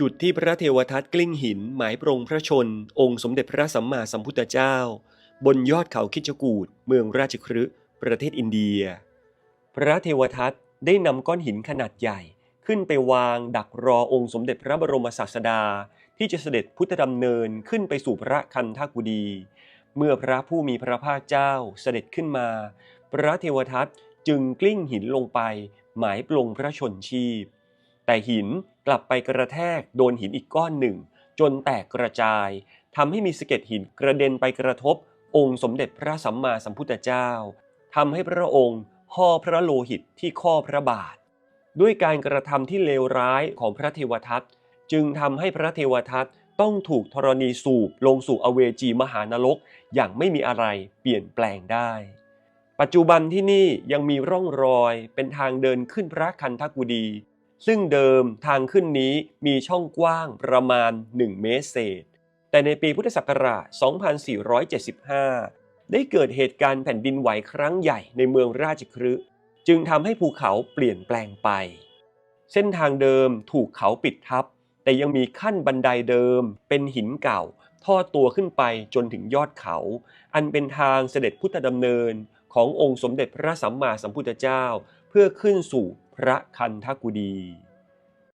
จุดที่พระเทวทัตกลิ้งหินหมายปรงพระชน องค์สมเด็จพระสัมมาสัมพุทธเจ้า บนยอดเขาคิชกูดเมืองราชคฤห์ประเทศอินเดีย พระเทวทัตได้นำก้อนหินขนาดใหญ่ ขึ้นไปวางดักรอองค์สมเด็จพระบรมศาสดา ที่จะเสด็จพุทธดำเนินขึ้นไปสู่พระคันธกุดี เมื่อพระผู้มีพระภาคเจ้าเสด็จขึ้นมา พระเทวทัตจึงกลิ้งหินลงไป หมายปลงพระชนชีพ แต่หินกลับไปกระแทกโดนหินอีกก้อนหนึ่ง จนแตกกระจายทำให้มีสะเก็ดหินกระเด็นไปกระทบ องค์สมเด็จพระสัมมาสัมพุทธเจ้าทำให้พระองค์ห่อพระโลหิตที่ข้อพระบาท ด้วยการกระทำที่เลวร้ายของพระเทวทัตจึงทำให้พระเทวทัตต้องถูกธรณีสูบลงสู่อเวจีมหานรกอย่างไม่มีอะไรเปลี่ยนแปลงได้ ปัจจุบันที่นี่ยังมีร่องรอยเป็นทางเดินขึ้นพระคันธกุดี ซึ่งเดิมทางขึ้นนี้มีช่องกว้างประมาณ 1 เมตรเศษ แต่ในปีพุทธศักราช 2475 ได้เกิดเหตุการณ์แผ่นดินไหวครั้งใหญ่ในเมืองราชคฤห์จึงทำให้ภูเขาเปลี่ยนแปลงไป เส้นทางเดิมถูกเขาปิดทับ แต่ยังมีขั้นบันไดเดิม เป็นหินเก่า ทอดตัวขึ้นไปจนถึงยอดเขา อันเป็นทางเสด็จพุทธดำเนินขององค์สมเด็จพระสัมมาสัมพุทธเจ้า เพื่อขึ้นสู่ พระคันธกุดี